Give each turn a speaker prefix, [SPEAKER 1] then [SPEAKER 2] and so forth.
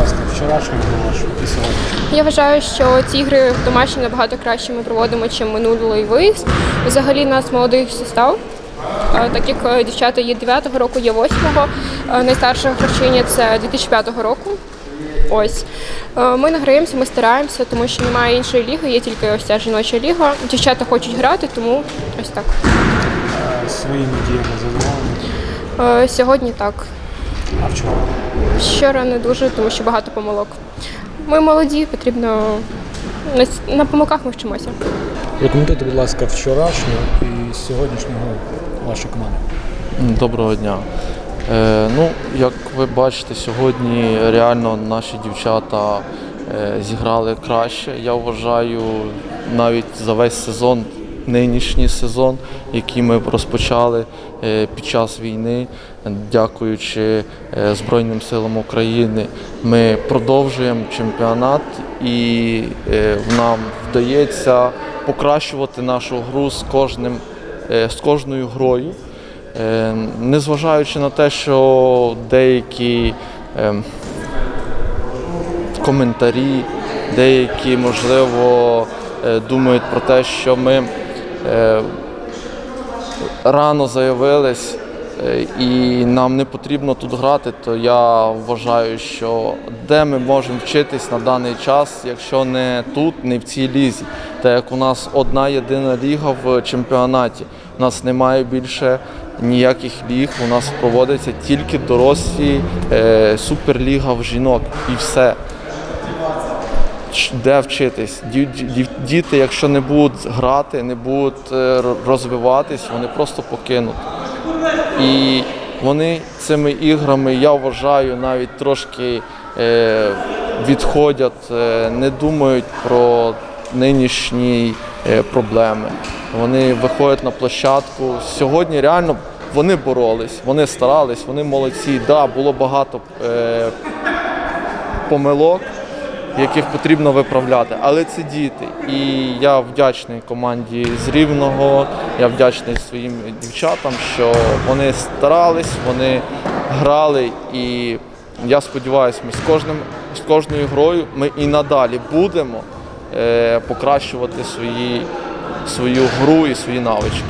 [SPEAKER 1] вчорашнього вашого і сьогоднішнього?
[SPEAKER 2] Я вважаю, що ці ігри в домашні набагато краще ми проводимо, ніж минулий виїзд. Взагалі нас молодий состав. Так як е, дівчата є 9-го року, є 8-го. Е, Найстарша гравчиня це 2005 року. Ось Е, ми награємося, ми стараємося, тому що немає іншої ліги, є тільки ось ця жіноча ліга. Дівчата хочуть грати, тому ось так.
[SPEAKER 1] Е, Своїми діями задоволені?
[SPEAKER 2] Сьогодні так.
[SPEAKER 1] А вчора?
[SPEAKER 2] Вчора не дуже, тому що багато помилок. Ми молоді, потрібно на, помилках ми вчимося.
[SPEAKER 1] Прокоментуйте, будь ласка, вчорашнього і сьогоднішнього вашої команди.
[SPEAKER 3] Доброго дня. Е, ну, як ви бачите, сьогодні реально наші дівчата е, зіграли краще. Я вважаю, навіть за весь сезон, нинішній сезон, який ми розпочали е, під час війни, дякуючи е, Збройним силам України, ми продовжуємо чемпіонат і е, нам вдається покращувати нашу гру з кожним з кожною грою. Незважаючи на те, що деякі коментарі, деякі, можливо, думають про те, що ми рано заявились е, і нам не потрібно тут грати, то я вважаю, що де ми можемо вчитись на даний час, якщо не тут, не в цій лізі. Так як у нас одна єдина ліга в чемпіонаті. У нас немає більше ніяких ліг. У нас проводиться тільки дорослі е, суперліга в жінок і все де вчитись. Ді- ді- Діти, якщо не будуть грати, не будуть е, розвиватись, вони просто покинуть. І вони цими іграми, я вважаю, навіть трошки е, відходять, е, не думають про нинішні проблеми. Вони виходять на площадку. Сьогодні реально вони боролись, вони старались, вони молодці. Да, було багато помилок, яких потрібно виправляти. Але це діти. І я вдячний команді з Рівного, я вдячний своїм дівчатам, що вони старались, вони грали. І я сподіваюся, ми з кожним з кожною грою ми і надалі будемо е, покращувати свої, свою гру і свої навички.